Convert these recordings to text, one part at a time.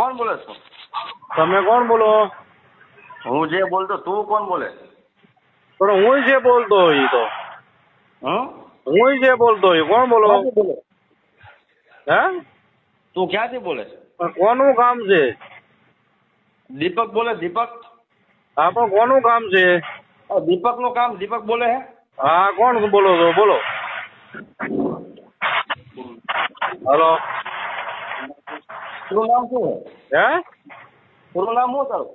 કોણ બોલે છો? તમે કોણ બોલો? હું જે બોલતો તું કોણ બોલે? પણ હું જે બોલતો એ તો. હમ? હું જે બોલતો એ કોણ બોલો? હે? તું ક્યાંથી બોલે? કોનું કામ છે? દીપક બોલે દીપક? હા પણ કોનું કામ છે? દીપકનું કામ દીપક બોલે હે? હા કોણ બોલો છો? બોલો. હલો. પૂરું નામ શું છે હે પૂરું નામ શું તારું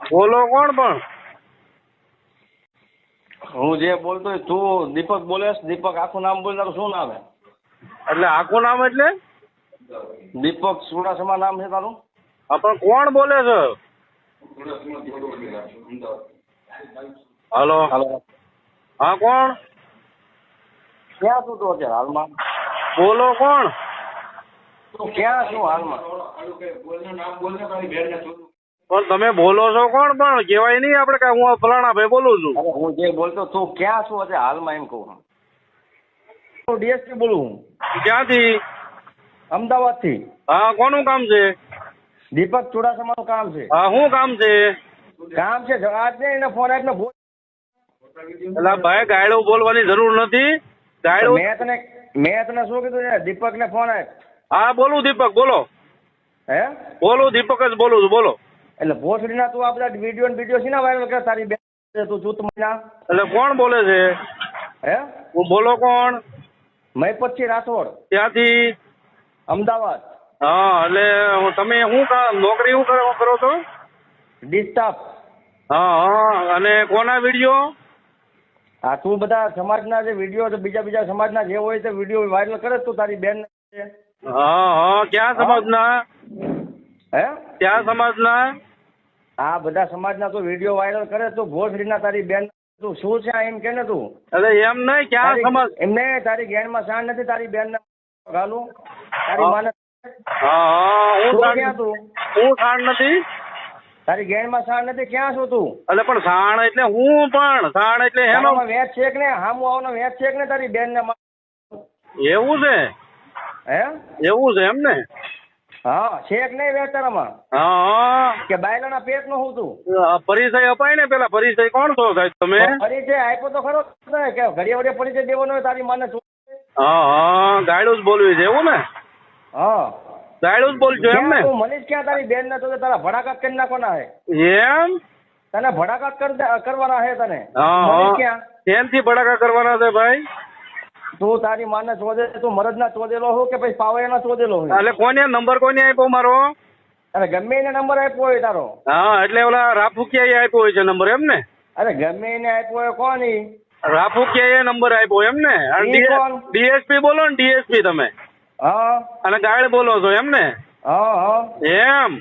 બોલો કોણ પણ હું જે બોલતો હોય તું દીપક બોલે છે? દીપક આખું નામ બોલે તારું શું નામ હે? એટલે આખું નામ એટલે? દીપક સુડાસમા નામ છે તારું? હા પણ કોણ બોલે છે? હલો? હાલો. હા કોણ? ક્યાં છું તું અત્યારે હાલમાં? બોલો કોણ? તું ક્યાં છું હાલમાં? પણ તમે બોલો છો કોણ? પણ કહેવાય નહીં આપણે કે હું ફલાણા ભાઈ બોલું છું. હું જે બોલતો તું ક્યાં છું અત્યારે હાલમાં એમ કહું હું ડીએસપી બોલું હું ક્યાંથી? અમદાવાદથી. હા કોનું કામ છે? દીપક ચુડાસમાનું કામ છે. હા શું કામ છે? કામ છે આજ ને એને ફોન આપને બોલ એટલે ભાઈ ગાયડું બોલવાની જરૂર નથી. ગાયડો મેં તને મેં તને શું કીધું છે? દીપક ને ફોન આવ હા બોલું દીપક બોલો. હે? બોલું દીપક જ બોલું છું બોલો. એટલે ભોસડીના તું આ બધા વીડિયો ને વીડિયો છે વાયરલ કરે? તારી બેન તું જૂથ મહિના એટલે કોણ બોલે છે? હે? હું બોલો કોણ? મહીપતસિંહ રાઠોડ. ત્યાંથી? અમદાવાદ. હા એટલે તમે શું નોકરી શું કરો કરો છો? ડિસ્ટાફ. હા હા અને કોના વીડિયો હા તું બધા સમાજના જે વીડિયો બીજા બીજા સમાજના જે હોય તે વીડિયો વાયરલ કરે તું તારી બેન હા હા ક્યાં સમાજના? હે? ક્યાં સમાજના? આ બધા સમાજના તું વીડિયો વાયરલ કરે તું ભોસડીના તારી બેન તું શું છે એમ કે ને તું? અરે એમ નહીં ક્યાં સમાજ? એમને તારી ગેણમાં શાન નથી તારી બેન ગાલું? તારી. માને હા હા ક્યાં તું? હું સાણ નથી? તારી ગેણમાં શાણ નથી ક્યાં છું તું? એટલે પણ શાણ એટલે હું પણ શાણ એટલે હેનો વેચ છે કે ને હામું આવનો વેચ છે કે ને તારી બેન ને એવું છે? હે? એવું છે એમ ને? હા છે કે નહીં વેચારામાં હા કે બાયલાના પેટનું હું તું પરિચય અપાય ને પેલા પરિચય કોણ છો સાહેબ તમે? પરિચય આપ્યો તો ખરો ને કે ઘડીએ વડે પરિચય દેવાનો હોય તારી માને? હા હા ગાયડું જ બોલવી છે એવું ને? હા. ગાયડું જ બોલજો એમ ને? મનીષ ક્યાં તારી બેન ને તો તારા ભડાકાત કરી નાખવાના હે? એમ? તને ભડાકાત કર કરવાના હે તને? હા. ક્યાં? શેનથી ભડાકા કરવાના છે ભાઈ? તું તારી માને ચોદે તું મરદના ચોદેલો હો કે પછી પાવૈયાના ચોદેલો હો? એટલે કોને નંબર કોને આપ્યો મારો? અરે ગમે એને નંબર આપ્યો હોય તારો. હા એટલે ઓલા રાફુકિયાએ આપ્યો હોય છે નંબર એમ ને? અરે ગમે એને આપ્યો હોય કોની? રાફુ કે એ નંબર આપ્યો એમ ને? ડીએસપી બોલો ને ડીએસપી તમે. હા. અને ગાયડ બોલો છો એમ ને? હા હા. એમ.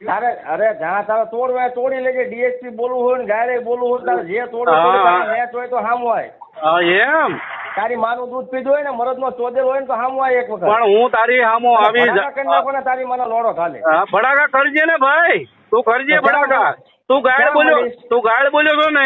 તારે અરે જ્યાં તારે તોડવા તોડી લેજે ડીએસપી બોલવું હોય ને ગાયડે બોલવું હોય તારે જે તોડવું હોય તો હામ હોય એમ. તારી માનું દૂધ પીધું હોય ને મરદ નો ચોદેલ હોય ને તો હામ હોય એક વખત. પણ હું તારી હામો આવી કરી નાખો ને તારી માનો લોડો ખાલે. ભડાકા કરજે ને ભાઈ. તું કરજે ભડાકા. તું ગાયડ બોલ્યો તું ગાયડ બોલ્યો છો ને